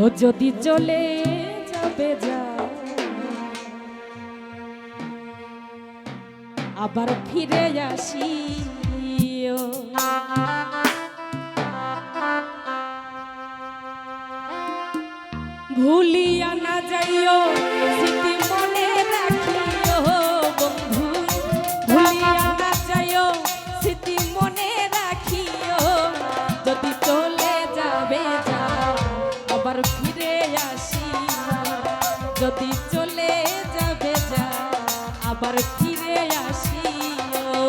ও যদি চলে যাবে যা। আবার ফিরে আসিও। ভুলিয়া না যাইও। আবার ফিরে আসিও।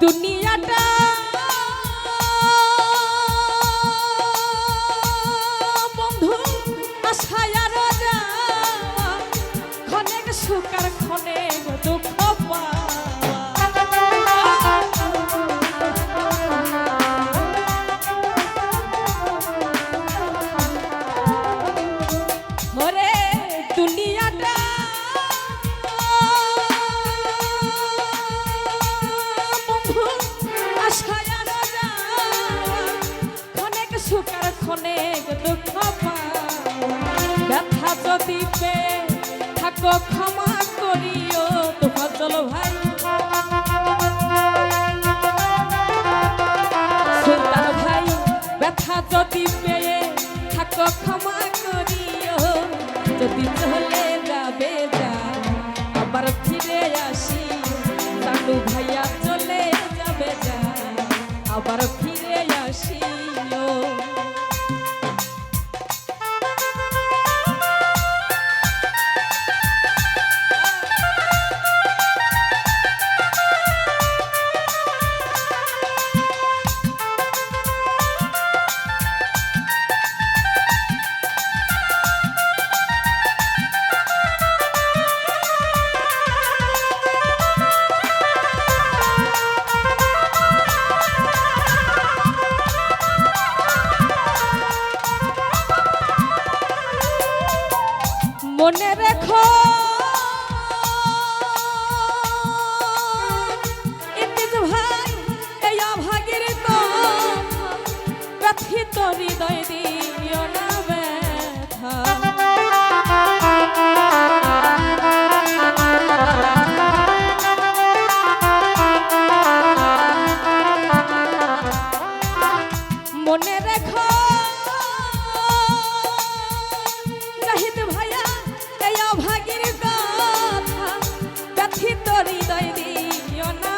দুনিয়াটা ক্ষণেক দুঃখ। ব্যথা যদি পেয়ে থাকো ক্ষমা করিও তোমার চল ভাই সুলতান ভাই, ব্যথা যদি পেয়ে থাকো ক্ষমা করিও, যদি চলে যাবে যা, আবার ফিরে আসি কালু ভাইয়া চলে যাবে যা, আবার ফিরে আসিও মনে রেখো। ভাই এই অভাগের তো ব্যথিত হৃদয় দিও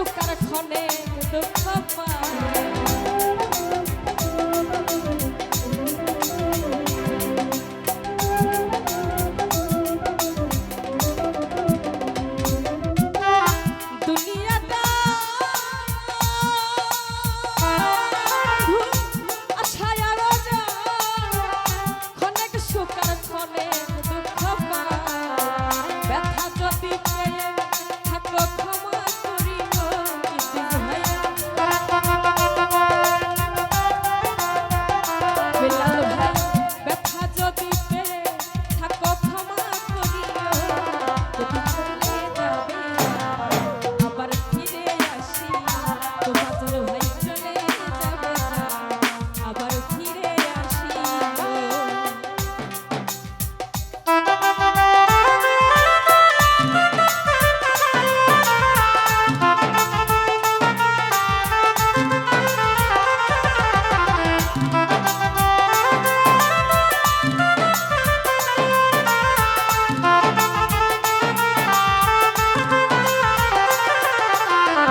আর ক্ষণেক দুঃখ পাওয়া।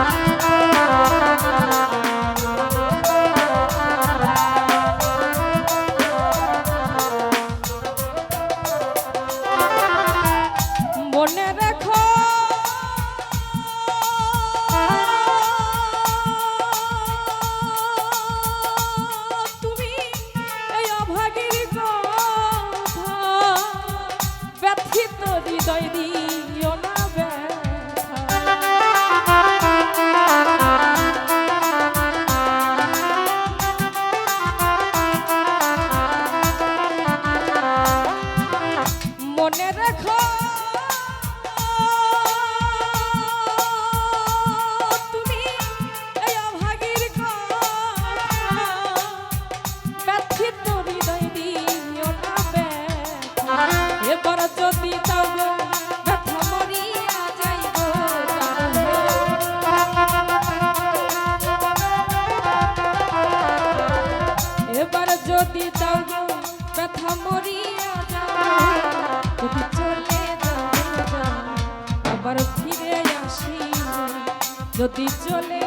Bye. যদি চলে